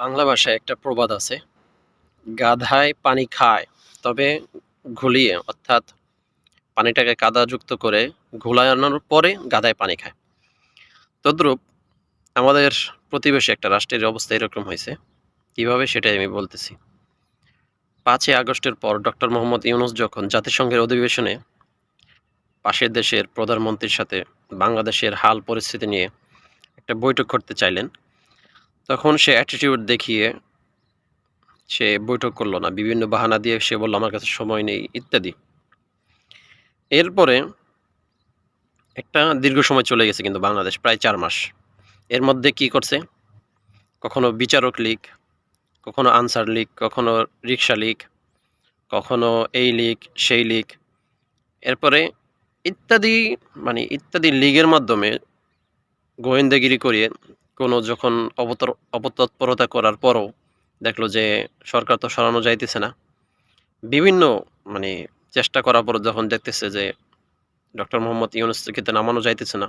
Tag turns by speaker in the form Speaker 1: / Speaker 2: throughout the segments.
Speaker 1: বাংলা ভাষায় একটা প্রবাদ আছে, গাধায় পানি খায়, তবে ঘুলিয়ে, অর্থাৎ পানিটাকে কাদাযুক্ত করে ঘুলানোর পরে গাধায় পানি খায়। তদ্রূপ আমাদের প্রতিবেশী একটা রাষ্ট্রের অবস্থা এরকম হয়েছে। কীভাবে সেটাই আমি বলতেছি। পাঁচই আগস্টের পর ডক্টর মোহাম্মদ ইউনুস যখন জাতিসংঘের অধিবেশনে পাশের দেশের প্রধানমন্ত্রীর সাথে বাংলাদেশের হাল পরিস্থিতি নিয়ে একটা বৈঠক করতে চাইলেন তখন সে অ্যাটিটিউড দেখিয়ে সে বৈঠক করল না। বিভিন্ন বাহানা দিয়ে সে বলল, আমার কাছে সময় নেই, ইত্যাদি। এরপরে একটা দীর্ঘ সময় চলে গেছে কিন্তু বাংলাদেশ, প্রায় চার মাস। এর মধ্যে কি করছে? কখনো বিচারক লীগ, কখনো আনসার লীগ, কখনো রিক্সা লীগ, কখনো এই লীগ, সেই লীগ। এরপরে ইত্যাদি মানে ইত্যাদি লীগের মাধ্যমে গোয়েন্দাগিরি করিয়ে কোনো যখন অবতর অপতৎপরতা করার পরও দেখল যে সরকার তো সরানো যাইতেছে না। বিভিন্ন মানে চেষ্টা করার পর যখন দেখতেছে যে ডক্টর মোহাম্মদ ইউনুসকে নামানো যাইতেছে না,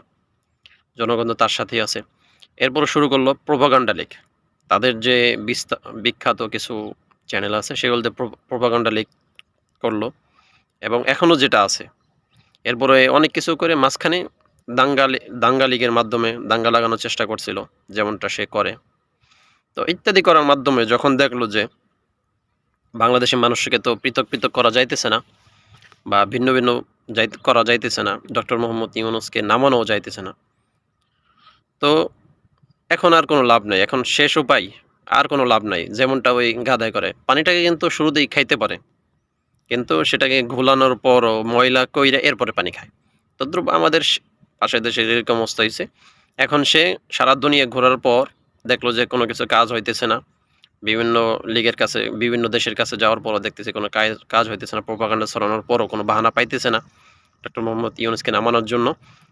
Speaker 1: জনগণ তার সাথেই আছে। এরপর শুরু করল প্রোপাগান্ডা লিগ। তাদের যে বিখ্যাত কিছু চ্যানেল আছে সেগুলোতে প্রোপাগান্ডা লিগ করল এবং এখনও যেটা আছে। এরপরে অনেক কিছু করে মাঝখানে দাঙ্গা লি- দাঙ্গা লীগের মাধ্যমে দাঙ্গা লাগানোর চেষ্টা করছিল, যেমনটা সে করে। তো ইত্যাদি করার মাধ্যমে যখন দেখল যে বাংলাদেশের মানুষকে তো পৃথক পৃথক করা যাইতেছে না, বা ভিন্ন ভিন্ন যাই করা যাইতেছে না, ডক্টর মোহাম্মদ ইউনুসকে নামানোও যাইতেছে না, তো এখন আর কোনো লাভ নাই। এখন শেষ উপায়, আর কোনো লাভ নাই, যেমনটা ওই গাদায় করে। পানিটাকে কিন্তু শুরুতেই খাইতে পারে, কিন্তু সেটাকে ঘোলানোর পরও ময়লা কইরা এরপরে পানি খায়। তদ্রুপ আমাদের পাশের দেশের এরকম অবস্থা হয়েছে এখন সে সারা দুনিয়া ঘোরার পর দেখল যে কোনো কিছু কাজ হইতেছে না। বিভিন্ন লীগের কাছে, বিভিন্ন দেশের কাছে যাওয়ার পরও দেখতেছে কোনো কাজ কাজ হইতেছে না প্রোপাগান্ডা ছড়ানোর পরও কোনো বাহানা পাইতেছে না ডক্টর মোহাম্মদ ইউনুসকে নামানোর জন্য।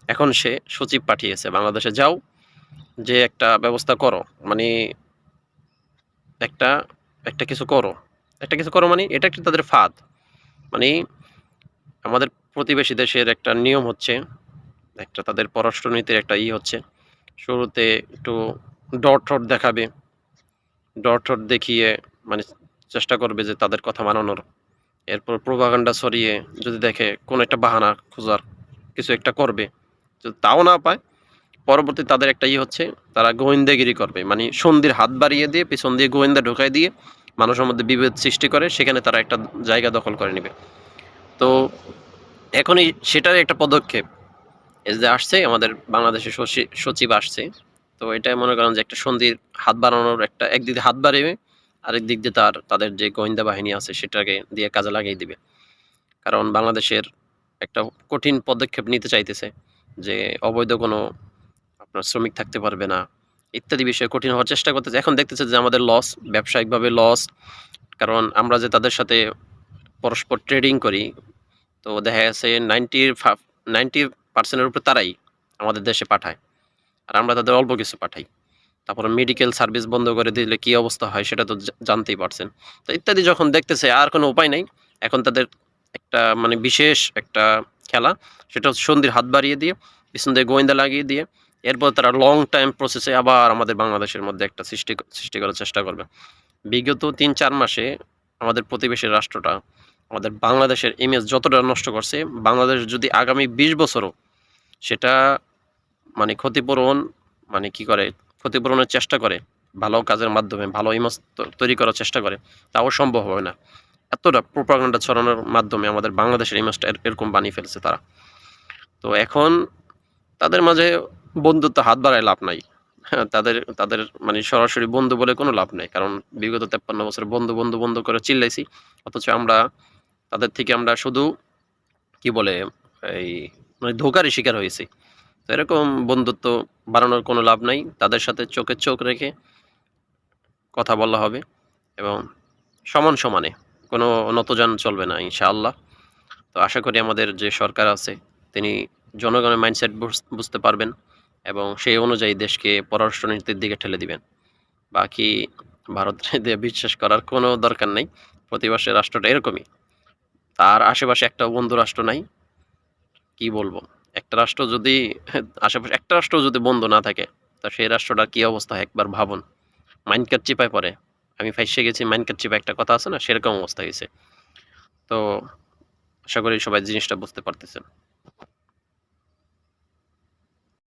Speaker 1: এখন সে সচিব পাঠিয়েছে, বাংলাদেশে যাও, যে একটা ব্যবস্থা করো। মানে একটা একটা কিছু করো। একটা কিছু করো মানে এটা একটা তাদের ফাঁদ। মানে আমাদের প্রতিবেশী দেশের একটা নিয়ম হচ্ছে একটা তাদের পররাষ্ট্রনীতির একটা ই হচ্ছে। শুরুতে একটু ডট টট দেখাবে। ডট টট দেখিয়ে মানে চেষ্টা করবে যে তাদের কথা মানানোর। এরপর প্রভাগান্ডা সরিয়ে যদি দেখে কোনো একটা বাহানা খোঁজার কিছু একটা করবে, যদি তাও না পায়, পরবর্তী তাদের একটা ই হচ্ছে, তারা গোয়েন্দাগিরি করবে। মানে সন্ধির হাত বাড়িয়ে দিয়ে, পিছন দিয়ে গোয়েন্দা ঢোকাই দিয়ে মানুষের মধ্যে বিভেদ সৃষ্টি করে, সেখানে তারা একটা জায়গা দখল করে নেবে। তো এখনই সেটার একটা পদক্ষেপ। যে আসছে, আমাদের বাংলাদেশের সচি- সচিব আসছে। তো এটা মনে করেন যে একটা সন্ধির হাত বাড়ানোর একটা, একদিক হাত বাড়িয়ে আরেক দিক দিয়ে তার, তাদের যে গোয়েন্দা বাহিনী আছে সেটাকে দিয়ে কাজে লাগিয়ে দিবে। কারণ বাংলাদেশের একটা কঠিন পদক্ষেপ নিতে চাইতেছে যে অবৈধ কোনো আপনার শ্রমিক থাকতে পারবে না, ইত্যাদি বিষয়ে কঠিন হওয়ার চেষ্টা করতেছে। এখন দেখতেছে যে আমাদের লস ব্যবসায়িকভাবে লস কারণ আমরা যে তাদের সাথে পরস্পর ট্রেডিং করি, তো দেখা যাচ্ছে নাইনটি নাইনটি পার্সেন্টের উপরে তারাই আমাদের দেশে পাঠায়। আর আমরা তাদের অল্প কিছু পাঠাই। তারপরে মেডিকেল সার্ভিস বন্ধ করে দিলে কি অবস্থা হয় সেটা তো জানতেই পারছেন। তো ইত্যাদি যখন দেখতেছে, আর কোনো উপায় নেই। এখন তাদের একটা মানে বিশেষ একটা খেলা, সেটা সন্ধির হাত বাড়িয়ে দিয়ে পিছন দিয়ে গোয়েন্দা লাগিয়ে দিয়ে, এরপর তারা লং টাইম প্রসেসে আবার আমাদের বাংলাদেশের মধ্যে একটা সৃষ্টি সৃষ্টি করার চেষ্টা করবে। বিগত তিন চার মাসে আমাদের প্রতিবেশী রাষ্ট্রটা, আমাদের বাংলাদেশের ইমেজ যতটা নষ্ট করছে, বাংলাদেশ যদি আগামী বিশ বছরও সেটা মানে ক্ষতিপূরণ মানে কি করে? ক্ষতিপূরণের চেষ্টা করে, ভালো কাজের মাধ্যমে, ভালো ইমেজ তৈরি করার চেষ্টা করে। তাও সম্ভব হবে না। এতটা প্রোপাগান্ডা ছড়ানোর মাধ্যমে আমাদের বাংলাদেশের ইমেজটা এরকম বানিয়ে ফেলছে তারা। তো এখন তাদের মাঝে বন্ধুত্ব হাত বাড়ায় লাভ নাই। হ্যাঁ তাদের তাদের মানে সরাসরি বন্ধু বলে কোনো লাভ নাই। কারণ বিগত তেপ্পান্ন বছর বন্ধু বন্ধু বন্ধু করে চিল্লাইছি। অথচ আমরা, তাদের থেকে আমরা শুধু, কি বলে, এই মানে ধোকারই শিকার হয়েছি। তো এরকম বন্ধুত্ব বাড়ানোর কোনো লাভ নাই। তাদের সাথে চোখে চোখ রেখে কথা বলা হবে এবং সমান সমানে কোনো নতজান চলবে না, ইনশাআল্লাহ। তো আশা করি আমাদের যে সরকার আছে, তিনি জনগণের মাইন্ডসেট বুঝতে পারবেন এবং সেই অনুযায়ী দেশকে পররাষ্ট্রনীতির দিকে ঠেলে দিবেন। বাকি ভারতের বিশ্বাস করার কোনো দরকার নেই। প্রতিবাসের রাষ্ট্রটা এরকমই। তার আশেপাশে একটা বন্ধু রাষ্ট্র নাই। কি বলব? একটা রাষ্ট্র যদি, আশেপাশে একটা রাষ্ট্র যদি বন্ধ না থাকে, তা সেই রাষ্ট্রটার কী অবস্থা হয় একবার ভাবুন। মাইনকার চিপায় পরে আমি ফাইসে গেছি মাইনকার চিপায় একটা কথা আছে না, সেরকম অবস্থা হয়েছে। তো আশা করি সবাই জিনিসটা বুঝতে পারতেছেন।